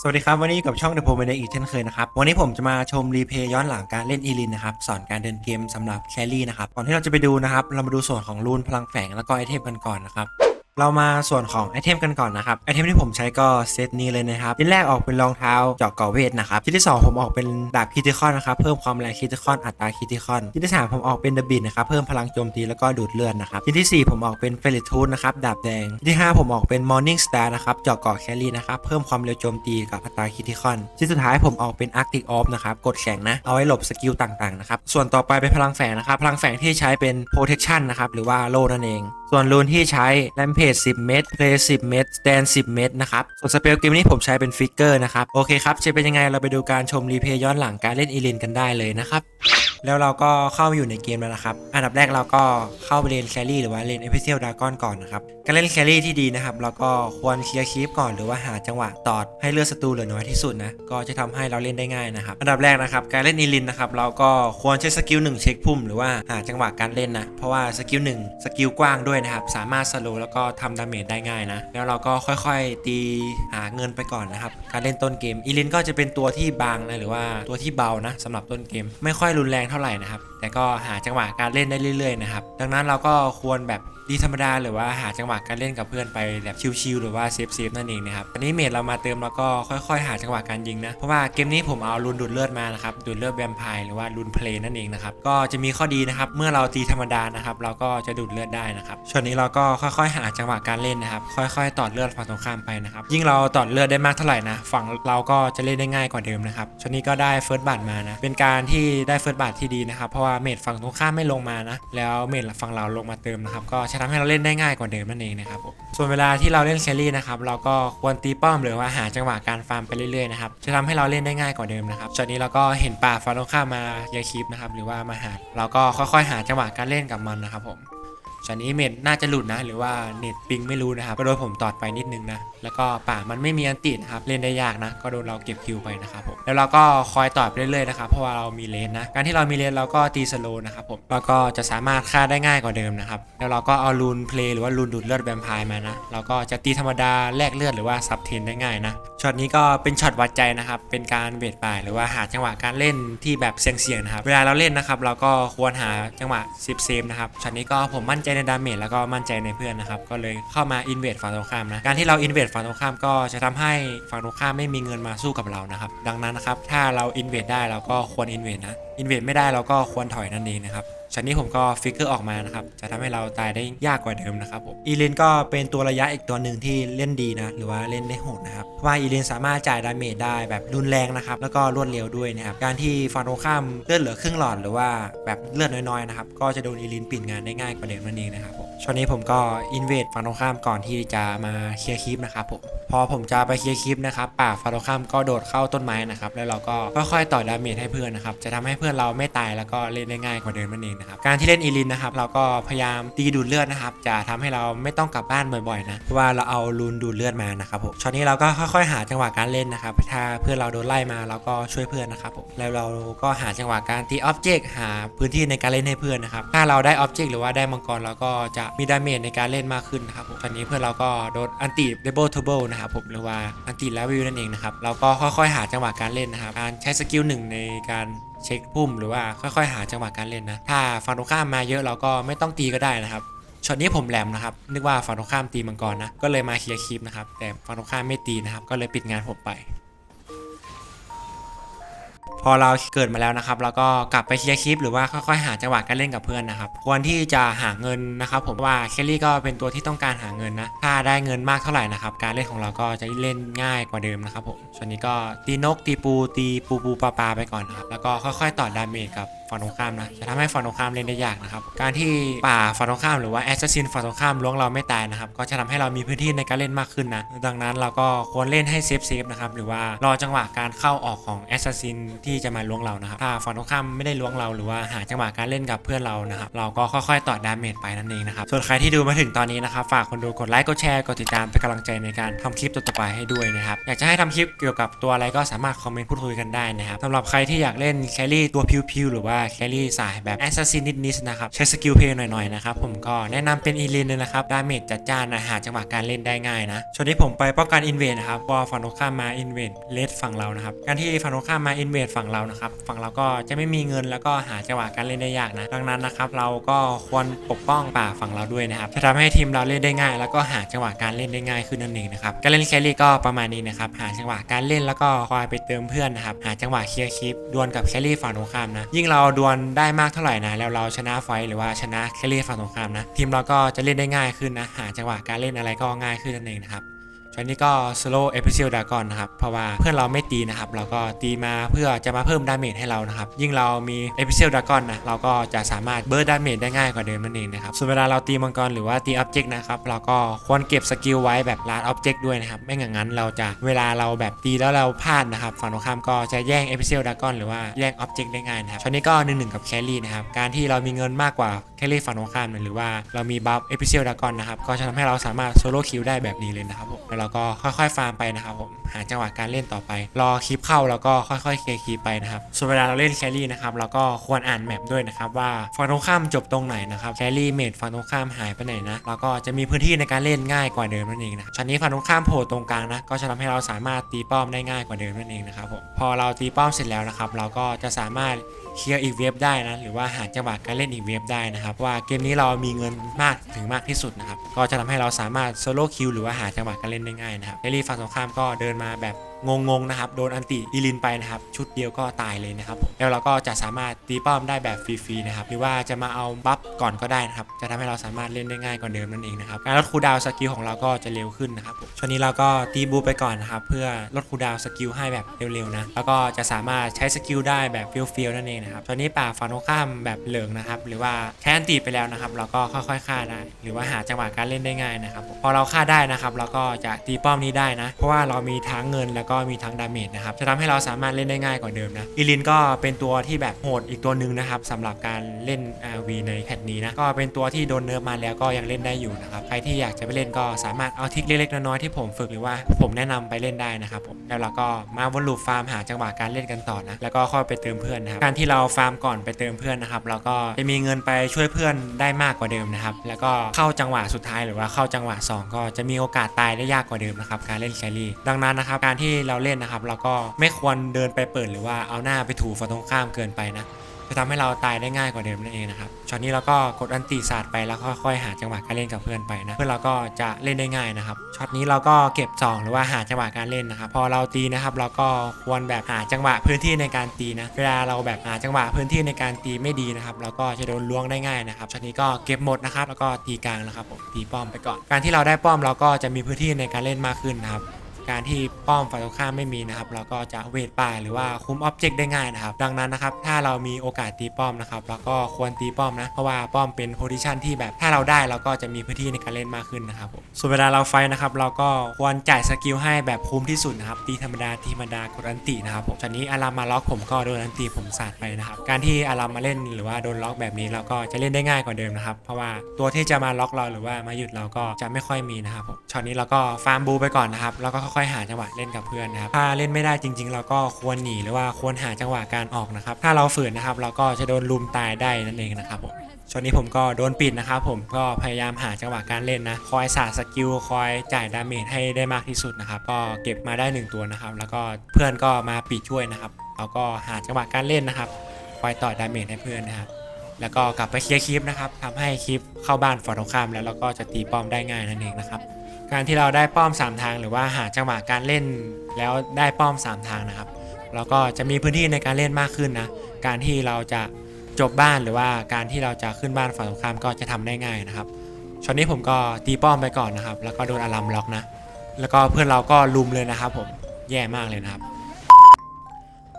สวัสดีครับ วันนี้กับช่อง The p r o m a n e อีกเช่นเคยนะครับ วันนี้ผมจะมาชมรีเพย์ย้อนหลังการเล่นอีลินนะครับ สอนการเดินเกมสำหรับแคลรี่นะครับ ก่อนที่เราจะไปดูนะครับ เรามาดูส่วนของรูนพลังแฝงแล้วก็ไอเทมกันก่อนนะครับ เรามาส่วนของไอเทมกันก่อนนะครับไอเทมที่ผมใช้ก็เซตนี้เลยนะครับชิ้นแรกออกเป็นรองเท้าเจาะก่อเวทนะครับชิ้นที่สองผมออกเป็นดาบคิติคอนนะครับเพิ่มความแรงคิติคอนอัตราคิติคอนชิ้นที่สามผมออกเป็นเดบินนะครับเพิ่มพลังโจมตีแล้วก็ดูดเลือดนะครับชิ้นที่สี่ผมออกเป็นเฟลิทูนนะครับดาบแดงชิ้นที่ห้าผมออกเป็นมอร์นิ่งสตาร์นะครับเจาะก่อแครี่นะครับเพิ่มความเร็วโจมตีกับอัตราคิติคอนชิ้นสุดท้ายผมออกเป็นอาร์ติกออฟนะครับกดแข็งนะเอาไว้หลบสกิลต่างๆนะครับส่วนต่อไปเป็นพลังแฝงนะครับพลังแฝงที่ใช้เป็น protection นะครับหรือว่าโลนั่นเอง ส่วนรูนที่ใช้ rampage 10 เมตร เพลย์10 เมตรแดน10 เมตรนะครับ ส่วนสเปลเกมนี้ผมใช้เป็นฟิกเกอร์นะครับ โอเคครับ จะเป็นยังไงเราไปดูการชมรีเพย์ย้อนหลังการเล่นอีลินกันได้เลยนะครับ แล้วเราก็เข้ามาอยู่ในเกมแล้วนะครับ อันดับแรกเราก็เข้าไปเล่นแครี่หรือว่าเล่นเอพิเซียลดากอนก่อนนะครับ การเล่นแครี่ที่ดีนะครับเราก็ควรเคลียร์คีปก่อนหรือว่าหาจังหวะตอดให้เลือดศัตรูเหลือน้อยที่สุดนะ ก็จะทำให้เราเล่นได้ง่ายนะครับ อันดับแรกนะครับ การเล่นอีลินนะครับเราก็ควรใช้สกิลหนึ่งเช็คพุ่มหรือว่าหาจังหวะการเล่นนะ เพราะว่าสกิลหนึ่งสกิลกว้างด้วยนะครับ สามารถสโลว์แล้วก็ทำดาเมจได้ง่ายนะ แล้วเราก็ค่อยๆ ตีหาเงินไปก่อนนะครับ การเล่นต้นเกมอีลินก็จะเป็นตัวที่บางนะหรือว่าตัวที่เบานะสำหรับต้นเกม ไม่ค่อยรุนแรงเท่าไหร่นะครับ แต่ก็หาจังหวะการเล่นได้เรื่อยๆนะครับ ดังนั้นเราก็ควรแบบดีธรรมดาหรือว่าหาจังหวะการเล่นกับเพื่อนไปแบบชิลๆหรือว่าเซฟๆนั่นเองนะครับอันนี้เมดเรามาเติมแล้วก็ค่อยๆ หาจังหวะการยิงนะ เพราะว่าเกมนี้ผมเอารุนดูดเลือดมานะครับดูดเลือดแวมไพร์หรือว่ารุนเพลนั่นเองนะครับก็จะมีข้อดีนะครับเมื่อเราตีธรรมดานะครับเราก็จะดูดเลือดได้นะครับช่วงนี้เราก็ค่อยๆ หาจังหวะการเล่นนะครับ ค่อยๆ ตอดเลือดฝั่งตรงข้ามไปนะครับยิ่งเราตอดเลือดได้มากเท่าไหร่นะฝั่งเราก็จะเล่นได้ง่ายกว่าเดิมนะครับช่วงนี้ก็ได้เฟิร์สบัตมานะเป็นการที่ได้เฟิร์สบัตที่ดีนะครับเพราะว่าเมดฝั่งตรงข้ามไม่ลงมานะ แล้วเมดฝั่งเราลงมาเติมนะครับก็จะทำให้เราเล่นได้ง่ายกว่าเดิมนั่นเองนะครับผมส่วนเวลาที่เราเล่นแครี่นะครับเราก็ควรตีป้อมหรือว่าหาจังหวะการฟาร์มไปเรื่อยๆนะครับจะทำให้เราเล่นได้ง่ายกว่าเดิมนะครับช็อตนี้เราก็เห็นป่าฝั่งตรงข้ามมาเยาคีปนะครับหรือว่ามาหาเราก็ค่อยๆ หาจังหวะการเล่นกับมันนะครับผม ช็อตนี้เมดน่าจะหลุดนะ หรือว่าเน็ตปิงไม่รู้นะครับก็โดนผมตอดไปนิดนึงนะ แล้วก็ป่ามันไม่มีอันตินะครับ เล่นได้ยากนะ ก็โดนเราเก็บคิวไปนะครับผม แล้วเราก็คอยตอดไปเรื่อยๆนะครับ เพราะว่าเรามีเลนนะ การที่เรามีเลนเราก็ตีสโลว์นะครับผม แล้วก็จะสามารถฆ่าได้ง่ายกว่าเดิมนะครับ แล้วเราก็เอาลูนเพลย์หรือว่าลูนดูดเลือดแวมไพร์มานะ เราก็จะตีธรรมดาแลกเลือดหรือว่าซับเทนได้ง่ายนะช็อตนี้ก็เป็นช็อตวัดใจนะครับ เป็นการเวทป่ายหรือว่าหาจังหวะการเล่นที่แบบเสี่ยงๆนะครับ เวลาเราเล่นนะครับเราก็ควรหาจังหวะซิปเซมนะครับ ช็อตนี้ก็ผมมั่นใจในดาเมจแล้วก็มั่นใจในเพื่อนนะครับ ก็เลยเข้ามาอินเวดฝั่งตรงข้ามนะ การที่เราอินเวดฝั่งตรงข้ามก็จะทำให้ฝั่งตรงข้ามไม่มีเงินมาสู้กับเรานะครับ ดังนั้นนะครับ ถ้าเราอินเวดได้เราก็ควรอินเวดนะ อินเวดไม่ได้เราก็ควรถอยนั่นเองนะครับช็อตนี้ผมก็ฟิกเกอร์ออกมานะครับ จะทำให้เราตายได้ยากกว่าเดิมนะครับผมอีเลนก็เป็นตัวระยะอีกตัวหนึ่งที่เล่นดีนะ หรือว่าเล่นได้โหดนะครับ เพราะว่าอีเลนสามารถจ่ายดาเมจได้แบบรุนแรงนะครับ แล้วก็รวดเร็วด้วยนะครับ การที่ฝั่งตรข้ามเลือดเหลือครึ่งหลอดหรือว่าแบบเลือดน้อยๆนะครับ ก็จะโดนอีเลนปิดงานได้ง่ายกว่าเดิมนั่นเองนะครับผมช็อตนี้ผมก็อินเวดฝั่งตรข้ามก่อนที่จะมาเคลียร์คลิปนะครับผม พอผมจะไปเคลียร์คลิปนะครับป่าฝั่งตรข้ามก็โดดเข้าต้นไม้นะครับ แล้วเราก็ค่อยๆต่อดาเมจให้เพื่อนนะครับ จะทำให้เพื่อนเราไม่ตายแล้วก็เล่นได้ง่ายกว่าเดิมนั่นเองนะครับการที่เล่นอีลินนะครับเราก็พยายามตีดูดเลือดนะครับจะทำให้เราไม่ต้องกลับบ้านบ่อยๆนะเพราะว่าเราเอาลูนดูดเลือดมานะครับผมช็อตนี้เราก็ค่อยๆ หาจังหวะการเล่นนะครับถ้าเพื่อนเราโดนไล่มาเราก็ช่วยเพื่อนนะครับผมแล้วเราก็หาจังหวะการตีออบเจกต์หาพื้นที่ในการเล่นให้เพื่อนนะครับถ้าเราได้ออบเจกต์หรือว่าได้มังกรเราก็จะมีดาเมจในการเล่นมากขึ้นนะครับผมตอนนี้เพื่อนเราก็โดนอันติเดบเบิลทูเบิลนะครับผมหรือว่าอันติลาวิวนั่นเองนะครับเราก็ค่อยๆ หาจังหวะการเล่นนะครับการใช้สกิลหนึ่งในการ เช็คพุ่มหรือว่าค่อยๆ หาจังหวะการเล่นนะ ถ้าฝั่งตรงข้ามมาเยอะเราก็ไม่ต้องตีก็ได้นะครับช็อตนี้ผมแหลมนะครับ นึกว่าฝั่งตรงข้ามตีมังกรนะ ก็เลยมาเคลียร์คลิปนะครับ แต่ฝั่งตรงข้ามไม่ตีนะครับ ก็เลยปิดงานผมไป พอเราเกิดมาแล้วนะครับเราก็กลับไปเคลียร์คลิปหรือว่าค่อยๆหาจังหวะการเล่นกับเพื่อนนะครับควรที่จะหาเงินนะครับผมว่าแคลรี่ก็เป็นตัวที่ต้องการหาเงินนะถ้าได้เงินมากเท่าไหร่นะครับการเล่นของเราก็จะเล่นง่ายกว่าเดิมนะครับผมส่วนนี้ก็ตีนกตีปู ตีปูปูปลาปลาไปก่อนนะครับแล้วก็ค่อยๆต่อดาเมจกับฝั่งตรงข้ามนะจะทำให้ฝั่งตรงข้ามเล่นได้ยากนะครับการที่ป่าฝั่งตรงข้ามหรือว่าแอสซัสซินฝั่งตรงข้ามล้วงเราไม่ตายนะครับก็จะทำให้เรามีพื้นที่ในการเล่นมากขึ้นนะดังนั้นเราก็ควรเล่นให้เซฟเซฟๆนะครับหรือว่ารอจังหวะการเข้าออกของแอสซัสซินทที่จะมาล้วงเรานะครับถ้าฝั่งตรงข้ามไม่ได้ล้วงเราหรือว่าหาจังหวะการเล่นกับเพื่อนเรานะครับเราก็ค่อยๆต่อดาเมจไปนั่นเองนะครับส่วนใครที่ดูมาถึงตอนนี้นะครับฝากคนดูกดไลค์กดแชร์กดติดตามเป็นกำลังใจในการทำคลิปต่อๆไปให้ด้วยนะครับอยากจะให้ทำคลิปเกี่ยวกับตัวอะไรก็สามารถคอมเมนต์พูดคุยกันได้นะครับสำหรับใครที่อยากเล่นแครี่ตัวพิวๆหรือว่าแครี่สายแบบแอสซัสซินนิดๆนะครับใช้สกิลเพลย์หน่อยๆนะครับผมก็แนะนำเป็นอีลินเลยนะครับดาเมจจัดจ้านนะหาจังหวะการเล่นได้ง่ายนะช่วงนี้ผมไปป้องกันอินเวดนะครับพอฝั่งตรงข้ามมาอินเวดเลสฝั่งเรานะครับการที่ฝั่งตรงข้ามมาอินเวดฝั่งเรานะครับ ฝั่งเราก็จะไม่มีเงินแล้วก็หาจังหวะการเล่นได้ยากนะ ดังนั้นนะครับเราก็ควรปกป้องป่าฝั่งเราด้วยนะครับจะทำให้ทีมเราเล่นได้ง่าย แล้วก็หาจังหวะการเล่นได้ง่ายขึ้นนั่นเองนะครับการเล่นแครี่ก็ประมาณนี้นะครับหาจังหวะการเล่นแล้วก็คอยไปเติมเพื่อนนะครับหาจังหวะเคลียร์คลิปดวลกับแครี่ฝั่งตรงข้ามนะยิ่งเราดวลได้มากเท่าไหร่นะแล้วเราชนะไฟท์หรือว่าชนะแครี่ฝั่งตรงข้ามนะทีมเราก็จะเล่นได้ง่ายขึ้นนะหาจังหวะการเล่นอะไรก็ง่ายขึ้นนั่นเองนะครับ ช่วงนี้ก็ slow e p i c i l Dragon นะครับ เพราะว่าเพื่อนเราไม่ตีนะครับ เราก็ตีมาเพื่อจะมาเพิ่มดาเมจให้เรานะครับ ยิ่งเรามี e p i c i l Dragon นะ เราก็จะสามารถเบิร์ดดาเมจได้ง่ายกว่าเดิมนั่นเองนะครับ ส่วนเวลาเราตีมังกรหรือว่าตี Object นะครับ เราก็ควรเก็บสกิลไว้แบบลาด Object ด้วยนะครับ ไม่งั้นเราจะเวลาเราแบบตีแล้วเราพลาดนะครับ ฝั่งตรงข้ามก็จะแย่ง e p i c i l Dragon หรือว่าแย่ง Object ได้ง่ายนะครับช่วงนี้ก็1นหนึ่งกับแครี่นะครับ การที่เรามีเงินมากกว่าแครี่ฝั่งตรงข้ามหรือว่าเรามีบัฟ e p i c i l Dragon นะครับ ก็จะทำให้เราสามารถโซโล่คิวได้แบบนี้เลยนะครับผมแล้วเราก็ค่อยๆฟาร์มไปนะครับผมหาจังหวะการเล่นต่อไป รอคลิปเข้าแล้วก็ค่อยๆเคลียร์คลิปไปนะครับส่วนเวลาเราเล่นแครี่นะครับเราก็ควรอ่านแมปด้วยนะครับว่าฝั่งตรงข้ามจบตรงไหนนะครับแครี่เมดฝั่งตรงข้ามหายไปไหนนะแล้วก็จะมีพื้นที่ในการเล่นง่ายกว่าเดิมนั่นเองนะชั้นนี้ฝั่งตรงข้ามโผล่ตรงกลางนะก็จะทำให้เราสามารถตีป้อมได้ง่ายกว่าเดิมนั่นเองนะครับผมพอเราตีป้อมเสร็จแล้วนะครับเราก็จะสามารถ เคลียร์อีกเว็บได้นะหรือว่าหาจังหวะการเล่นอีกเว็บได้นะครับว่าเกมนี้เรามีเงินมากถึงมากที่สุดนะครับก็จะทำให้เราสามารถโซโล่คิวหรือว่าหาจังหวะการเล่นได้ง่ายนะครับเอลี่ฝั่งตรงข้ามก็เดินมาแบบ งงๆนะครับโดนอันติอีลินไปนะครับชุดเดียวก็ตายเลยนะครับผมแล้วเราก็จะสามารถตีป้อมได้แบบฟรีๆนะครับหรือว่าจะมาเอาบัฟก่อนก็ได้นะครับจะทำให้เราสามารถเล่นได้ง่ายกว่าเดิมนั่นเองนะครับการลดคูดาวสกิลของเราก็จะเร็วขึ้นนะครับช่วงนี้เราก็ตีบูไปก่อนนะครับเพื่อลดคูดาวสกิลให้แบบเร็วๆนะแล้วก็จะสามารถใช้สกิลได้แบบเฟี้ยวๆนั่นเองนะครับตอนนี้ป่าฝั่งตรงข้ามแบบเหลืองนะครับหรือว่าแค่อันตีไปแล้วนะครับ เราก็ค่อยๆฆ่าได้หรือว่าหาจังหวะการเล่นได้ง่ายนะครับพอเราฆ่าได้นะครับเราก็จะตีป้อมนี้ได้นะ เพราะว่าเรามีทั้งเงินแล้วก็มีทั้งดาเมจนะครับจะทำให้เราสามารถเล่นได้ง่ายกว่าเดิมนะอีลินก็เป็นตัวที่แบบโหดอีกตัวหนึ่งนะครับสำหรับการเล่น RV ในแพทนี้นะก็เป็นตัวที่โดนเนิร์ฟมาแล้วก็ยังเล่นได้อยู่นะครับใครที่อยากจะไปเล่นก็สามารถเอาทิคเล็กๆน้อยๆที่ผมฝึกหรือว่าผมแนะนำไปเล่นได้นะครับผมแล้วเราก็มาวนลูปฟาร์มหาจังหวะการเล่นกันต่อนะแล้วก็ค่อยไปเติมเพื่อนนะครับการที่เราฟาร์มก่อนไปเติมเพื่อนนะครับเราก็จะมีเงินไปช่วยเพื่อนได้มากกว่าเดิมนะครับแล้วก็เข้าจังหวะสุดท้ายหรือว่าเข้าจังหวะสองก็จะมีโอกาสตายได้ยากกว่าเดิมนะครับการเล่นแครี่ดังนั้นนะครับการที่เราเล่นนะครับ เราก็ไม่ควรเดินไปเปิดหรือว่าเอาหน้าไปถูฝั่งตรงข้ามเกินไปนะจะทำให้เราตายได้ง่ายกว่าเดิมนั่นเองนะครับช็อตนี้เราก็กดอันติศาสตร์ไปแล้วค่อยๆหาจังหวะการเล่นกับเพื่อนไปนะ เพื่อนเราก็จะเล่นได้ง่ายนะครับ ช็อตนี้เราก็เก็บ2หรือว่าหาจังหวะการเล่นนะครับ พอเราตีนะครับ เราก็ควรแบบหาจังหวะพื้นที่ในการตีนะ เวลาเราแบบหาจังหวะพื้นที่ในการตีไม่ดีนะครับ เราก็จะโดนล้วงได้ง่ายนะครับ ช็อตนี้ก็เก็บหมดนะครับ แล้วก็ตีกลางนะครับผม ตีป้อมไปก่อน การที่เราได้ป้อมเราก็จะมีพื้นที่ในการเล่นมากขึ้นนะครับ การที่ป้อมฝ่ายตรงข้ามไม่มีนะครับเราก็จะเวทป่าหรือว่าคุมอ็อบเจกต์ได้ง่ายนะครับดังนั้นนะครับถ้าเรามีโอกาสตีป้อมนะครับเราก็ควรตีป้อมนะเพราะว่าป้อมเป็นโพซิชันที่แบบถ้าเราได้เราก็จะมีพื้นที่ในการเล่นมากขึ้นนะครับผมส่วนเวลาเราไฟนะครับเราก็ควรจ่ายสกิลให้แบบคุ้มที่สุดนะครับตีธรรมดาตีธรรมดากดอันตินะครับผมจากนี้อารามาล็อกผมก็โดนอันติผมสาดไปนะครับการที่อารามาเล่นหรือว่าโดนล็อกแบบนี้เราก็จะเล่นได้ง่ายกว่าเดิมนะครับเพราะว่าตัวที่จะมาล็อกเราหรือว่ามาหยุดเราก็จะไม่ค่อยมีนะครับผมช็อตนี้เราก็ฟาร์มบูไปก่อนนะครับแล้วก็ค่อยๆหาจังหวะเล่นกับเพื่อนนะครับถ้าเล่นไม่ได้จริง ๆ เราก็ควรหนีหรือว่าควรหาจังหวะการออกนะครับ ถ้าเราฝืนนะครับ เราก็จะโดนลุมตายได้นั่นเองนะครับผมช่วงนี้ผมก็โดนปิดนะครับผมก็พยายามหาจังหวะการเล่นนะ คอยสาสกิลคอยจ่ายดาเมจให้ได้มากที่สุดนะครับ ก็เก็บมาได้หนึ่งตัวนะครับ แล้วก็เพื่อนก็มาปิดช่วยนะครับเราก็หาจังหวะการเล่นนะครับ คอยต่อดาเมจให้เพื่อนนะครับแล้วก็กลับไปเคลียร์คลิปนะครับทำให้คลิปเข้าบ้านฝ่ายตรงข้ามแล้วเราก็จะตีป้อมได้ง่ายนั่นเองนะครับ การที่เราได้ป้อม 3 ทาง หรือว่าหาจังหวะการเล่นแล้วได้ป้อม 3 ทางนะครับ เราก็จะมีพื้นที่ในการเล่นมากขึ้นนะ การที่เราจะจบบ้านหรือว่าการที่เราจะขึ้นบ้านฝั่งตรงข้ามก็จะทำได้ง่ายนะครับช็อตนี้ผมก็ตีป้อมไปก่อนนะครับ แล้วก็โดนอารัมล็อกนะ แล้วก็เพื่อนเราก็ลุมเลยนะครับ ผมแย่มากเลยนะครับ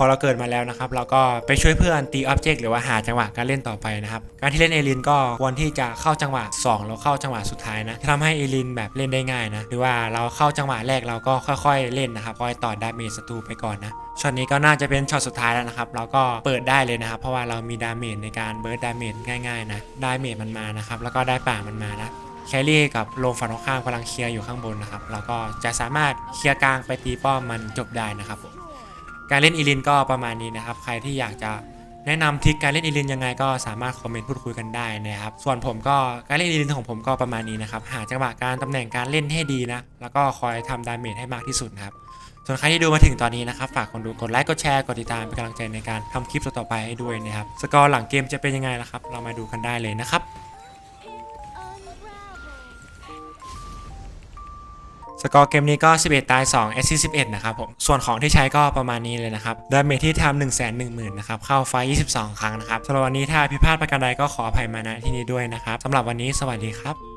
อเราเกิดมาแล้วนะครับเราก็ไปช่วยเพื่อนตีอ็อบเจกต์หรือว่าหาจังหวะการเล่นต่อไปนะครับการที่เล่นเอลินก็ควรที่จะเข้าจังหวะ 2 แล้วเข้าจังหวะสุดท้ายนะทำให้เอลินแบบเล่นได้ง่ายนะหรือว่าเราเข้าจังหวะแรกเราก็ค่อยๆ เล่นนะครับคอยต่อดาเมจศัตรูไปก่อนนะช็อตนี้ก็น่าจะเป็นช็อตสุดท้ายแล้วนะครับเราก็เปิดได้เลยนะครับเพราะว่าเรามีดาเมจในการเบิร์ดดาเมจง่ายๆนะดาเมจมันมานะครับแล้วก็ได้ป่ามันมานะแครี่กับโลมฝั่งตรงข้ามกำลังเคลียร์อยู่ข้างบนนะครับเราก็จะสามารถเคลียร์กลางไปตีป้อมมันจบได้นะครับ การเล่นอีลินก็ประมาณนี้นะครับ ใครที่อยากจะแนะนำทริคการเล่นอีลินยังไงก็สามารถคอมเมนต์พูดคุยกันได้นะครับ ส่วนผมก็การเล่นอีลินของผมก็ประมาณนี้นะครับหาจังหวะการตำแหน่งการเล่นให้ดีนะ แล้วก็คอยทำดาเมจให้มากที่สุดนะครับส่วนใครที่ดูมาถึงตอนนี้นะครับ ฝากคนดูกดไลค์กดแชร์กดติดตามเป็นกำลังใจในการทำคลิปต่อไปให้ด้วยนะครับสกอร์หลังเกมจะเป็นยังไงนะครับ เรามาดูกันได้เลยนะครับ สกอร์เกมนี้ก็ 11 ตาย2 แอสซิส11 นะครับผม ส่วนของที่ใช้ก็ประมาณนี้เลยนะครับดาเมจที่ทำ1 1 0 0 0 0นะครับ เข้าไฟ 22 ครั้งนะครับสำหรับวันนี้ถ้าพิพาทประการใดก็ขออภัยมาณที่นี้ด้วยนะครับสำหรับวันนี้สวัสดีครับ